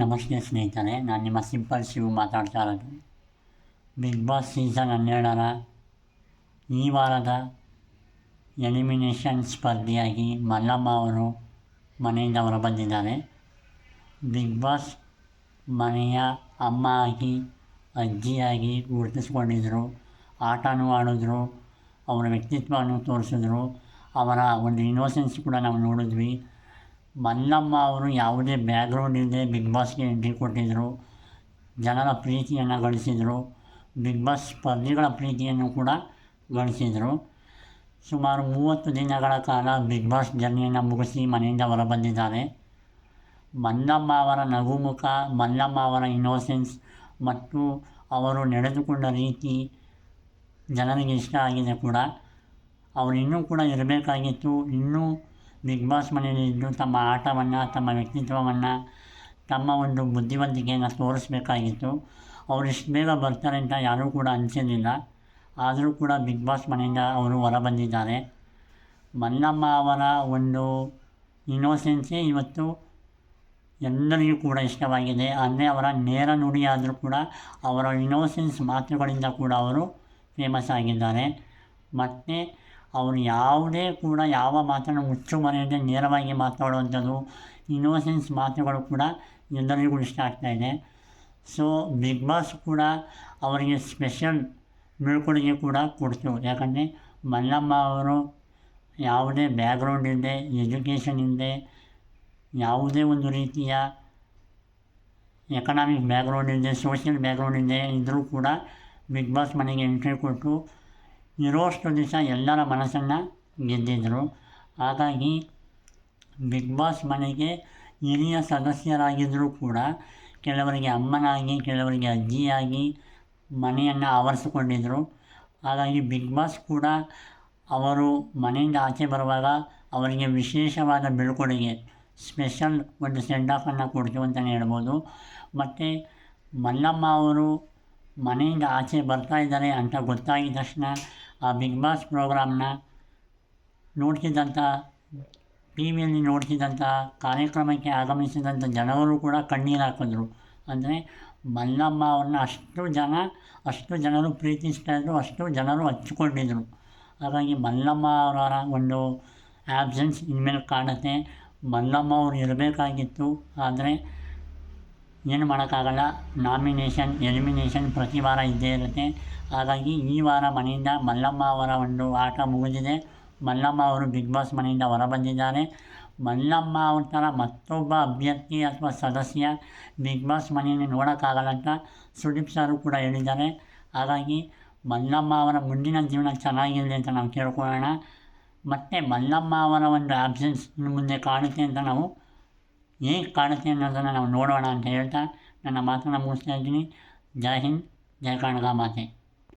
ನಮಸ್ತೆ ಸ್ನೇಹಿತರೆ, ನಾನು ನಿಮ್ಮ ಸಿಂಪಲ್ ಶಿವು ಮಾತಾಡ್ತಾ ಇರೋದು ಬಿಗ್ ಬಾಸ್ ಸೀಸನ್ ಹನ್ನೆರಡರ ಈ ವಾರದ ಎಲಿಮಿನೇಷನ್ ಸ್ಪರ್ಧೆಯಾಗಿ ಮಲ್ಲಮ್ಮ ಅವರು ಮನೆಯಿಂದ ಹೊರಬಂದಿದ್ದಾರೆ. ಬಿಗ್ ಬಾಸ್ ಮನೆಯ ಅಮ್ಮ ಆಗಿ ಅಜ್ಜಿಯಾಗಿ ಗುರುತಿಸ್ಕೊಂಡಿದ್ರು, ಆಟನೂ ಆಡಿದ್ರು, ಅವರ ವ್ಯಕ್ತಿತ್ವವನ್ನು ತೋರಿಸಿದ್ರು. ಅವರ ಒಂದು ಇನ್ನೋಸೆನ್ಸ್ ಕೂಡ ನಾವು ನೋಡಿದ್ವಿ. ಮಲ್ಲಮ್ಮ ಅವರು ಯಾವುದೇ ಬ್ಯಾಕ್ಗ್ರೌಂಡ್ ಇಲ್ಲದೆ ಬಿಗ್ ಬಾಸ್ಗೆ ಎಂಟ್ರಿ ಕೊಟ್ಟಿದ್ದರು. ಜನರ ಪ್ರೀತಿಯನ್ನು ಗಳಿಸಿದರು. ಬಿಗ್ ಬಾಸ್ ಸ್ಪರ್ಧಿಗಳ ಪ್ರೀತಿಯನ್ನು ಕೂಡ ಗಳಿಸಿದರು. ಸುಮಾರು ಮೂವತ್ತು ದಿನಗಳ ಕಾಲ ಬಿಗ್ ಬಾಸ್ ಜರ್ನಿಯನ್ನು ಮುಗಿಸಿ ಮನೆಯಿಂದ ಹೊರಬಂದಿದ್ದಾರೆ. ಮಲ್ಲಮ್ಮ ಅವರ ನಗುಮುಖ ಮಲ್ಲಮ್ಮ ಅವರ ಇನ್ನೋಸೆನ್ಸ್ ಮತ್ತು ಅವರು ನಡೆದುಕೊಂಡ ರೀತಿ ಜನರಿಗೆ ಇಷ್ಟ ಆಗಿದೆ ಕೂಡ. ಅವರು ಇನ್ನೂ ಕೂಡ ಇರಬೇಕಾಗಿತ್ತು. ಇನ್ನೂ ಬಿಗ್ ಬಾಸ್ ಮನೆಯಲ್ಲಿ ಇದ್ದು ತಮ್ಮ ಆಟವನ್ನು, ತಮ್ಮ ವ್ಯಕ್ತಿತ್ವವನ್ನು, ತಮ್ಮ ಒಂದು ಬುದ್ಧಿವಂತಿಕೆಯನ್ನು ತೋರಿಸ್ಬೇಕಾಗಿತ್ತು. ಅವರು ಇಷ್ಟು ಬೇಗ ಬರ್ತಾರೆ ಅಂತ ಯಾರೂ ಕೂಡ ಅನಿಸಿರಲಿಲ್ಲ. ಆದರೂ ಕೂಡ ಬಿಗ್ ಬಾಸ್ ಮನೆಯಿಂದ ಅವರು ಹೊರಬಂದಿದ್ದಾರೆ. ಮಲ್ಲಮ್ಮ ಅವರ ಒಂದು ಇನ್ನೋಸೆನ್ಸೇ ಇವತ್ತು ಎಲ್ಲರಿಗೂ ಕೂಡ ಇಷ್ಟವಾಗಿದೆ. ಅಂದರೆ ಅವರ ನೇರ ನುಡಿಯಾದರೂ ಕೂಡ ಅವರ ಇನ್ನೋಸೆನ್ಸ್ ಮಾತುಗಳಿಂದ ಕೂಡ ಅವರು ಫೇಮಸ್ ಆಗಿದ್ದಾರೆ. ಮತ್ತು ಅವರು ಯಾವುದೇ ಕೂಡ ಯಾವ ಮಾತನ್ನು ಮುಚ್ಚು ಮರೆಯದೆ ನೇರವಾಗಿ ಮಾತಾಡುವಂಥದ್ದು ಇನ್ನೋಸೆನ್ಸ್ ಮಾತುಗಳು ಕೂಡ ಎಲ್ಲರಿಗೂ ಇಷ್ಟ ಆಗ್ತಾಯಿದೆ ಸೊ ಬಿಗ್ ಬಾಸ್ ಕೂಡ ಅವರಿಗೆ ಸ್ಪೆಷಲ್ ಬೀಳ್ಕೊಡುಗೆ ಕೂಡ ಕೊಡ್ತು. ಯಾಕಂದರೆ ಮಲ್ಲಮ್ಮ ಅವರು ಯಾವುದೇ ಬ್ಯಾಕ್ಗ್ರೌಂಡ್ ಇಲ್ಲದೆ ಎಜುಕೇಷನ್ ಇಲ್ಲದೆ, ಯಾವುದೇ ಒಂದು ರೀತಿಯ ಎಕನಾಮಿಕ್ ಬ್ಯಾಕ್ಗ್ರೌಂಡ್ ಇದೆ ಸೋಷಿಯಲ್ ಬ್ಯಾಕ್ಗ್ರೌಂಡ್ ಇದೆ ಇದ್ದರೂ ಕೂಡ ಬಿಗ್ ಬಾಸ್ ಮನೆಗೆ ಎಂಟ್ರಿ ಕೊಟ್ಟು ಇರೋಷ್ಟು ದಿವಸ ಎಲ್ಲರ ಮನಸ್ಸನ್ನು ಗೆದ್ದಿದ್ದರು ಹಾಗಾಗಿ ಬಿಗ್ ಬಾಸ್ ಮನೆಗೆ ಹಿರಿಯ ಸದಸ್ಯರಾಗಿದ್ದರೂ ಕೂಡ ಕೆಲವರಿಗೆ ಅಮ್ಮನಾಗಿ, ಕೆಲವರಿಗೆ ಅಜ್ಜಿಯಾಗಿ ಮನೆಯನ್ನು ಆವರಿಸಿಕೊಂಡಿದ್ದರು ಹಾಗಾಗಿ ಬಿಗ್ ಬಾಸ್ ಕೂಡ ಅವರು ಮನೆಯಿಂದ ಆಚೆ ಬರುವಾಗ ಅವರಿಗೆ ವಿಶೇಷವಾದ ಬೀಳ್ಕೊಡುಗೆ ಸ್ಪೆಷಲ್ ಒಂದು ಸೆಂಡ್ ಆಫನ್ನು ಕೊಡ್ತು ಅಂತಲೇ ಹೇಳ್ಬೋದು. ಮತ್ತು ಮಲ್ಲಮ್ಮ ಅವರು ಮನೆಯಿಂದ ಆಚೆ ಬರ್ತಾ ಇದ್ದಾರೆ ಅಂತ ಗೊತ್ತಾಗಿದ ತಕ್ಷಣ ಆ ಬಿಗ್ ಬಾಸ್ ಪ್ರೋಗ್ರಾಮ್ನ ನೋಡ್ತಿದ್ದಂಥ ಟಿ ವಿಯಲ್ಲಿ ನೋಡ್ತಿದ್ದಂಥ ಕಾರ್ಯಕ್ರಮಕ್ಕೆ ಆಗಮಿಸಿದಂಥ ಜನಗಳು ಕೂಡ ಕಣ್ಣೀರು ಹಾಕಿದ್ರು. ಅಂದರೆ ಮಲ್ಲಮ್ಮ ಅವ್ರನ್ನ ಅಷ್ಟು ಜನ, ಅಷ್ಟು ಜನರು ಪ್ರೀತಿಸ್ತಾಯಿದ್ರು ಅಷ್ಟು ಜನರು ಹಚ್ಚಿಕೊಂಡಿದ್ರು ಹಾಗಾಗಿ ಮಲ್ಲಮ್ಮ ಅವರ ಒಂದು ಆ್ಯಬ್ಸೆನ್ಸ್ ಇನ್ಮೇಲೆ ಕಾಣುತ್ತೆ. ಮಲ್ಲಮ್ಮ ಅವರು ಇರಬೇಕಾಗಿತ್ತು. ಆದರೆ ಏನು ಮಾಡೋಕ್ಕಾಗಲ್ಲ. ನಾಮಿನೇಷನ್ ಎಲಿಮಿನೇಷನ್ ಪ್ರತಿ ವಾರ ಇದ್ದೇ ಇರುತ್ತೆ. ಹಾಗಾಗಿ ಈ ವಾರ ಮನೆಯಿಂದ ಮಲ್ಲಮ್ಮ ಅವರ ಒಂದು ಆಟ ಮುಗಿದಿದೆ. ಮಲ್ಲಮ್ಮ ಅವರು ಬಿಗ್ ಬಾಸ್ ಮನೆಯಿಂದ ಹೊರಬಂದಿದ್ದಾರೆ ಮಲ್ಲಮ್ಮ ಅವ್ರ ಥರ ಮತ್ತೊಬ್ಬ ಅಭ್ಯರ್ಥಿ ಅಥವಾ ಸದಸ್ಯ ಬಿಗ್ ಬಾಸ್ ಮನೆಯನ್ನು ನೋಡೋಕ್ಕಾಗಲ್ಲ ಅಂತ ಸುದೀಪ್ ಸಾರು ಕೂಡ ಹೇಳಿದ್ದಾರೆ. ಹಾಗಾಗಿ ಮಲ್ಲಮ್ಮ ಅವರ ಮುಂದಿನ ಜೀವನ ಚೆನ್ನಾಗಿರಲಿ ಅಂತ ನಾವು ಕೇಳ್ಕೊಳ್ಳೋಣ. ಮತ್ತು ಮಲ್ಲಮ್ಮ ಅವರ ಒಂದು ಆಬ್ಸೆನ್ಸ್ ಮುಂದೆ ಕಾಣುತ್ತೆ ಅಂತ ನಾವು ಹೇಗೆ ಕಾಣುತ್ತೆ ಅನ್ನೋದನ್ನು ನಾವು ನೋಡೋಣ ಅಂತ ಹೇಳ್ತಾ ನನ್ನ ಮಾತನ್ನು ಮುಗಿಸ್ತಾ ಇದ್ದೀನಿ. ಜೈ ಹಿಂದ್, ಜೈ ಕನ್ನಡ ಮಾತೆ.